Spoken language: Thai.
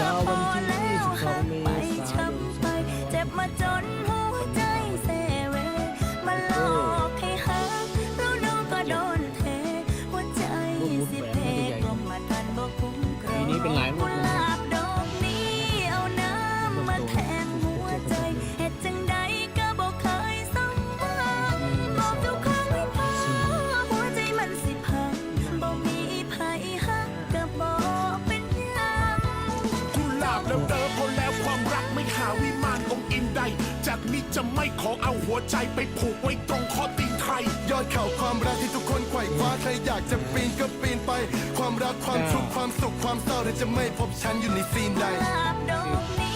จอวันที่22เมษายนเจ็บมาจ แล้วเด้อพอแล้วความรักไม่หาวิมานองค์อินใด จากนี้จะไม่ขอเอาหัวใจไปผูกไว้ตรงข้อตีนใคร ยอดเขาความรักที่ทุกคนไขว่คว้าใครอยากจะปีนก็ปีนไป ความรักความทุกข์ความสุขความเศร้าเธอจะไม่พบฉันอยู่ในซีนใดลาบดอกนี้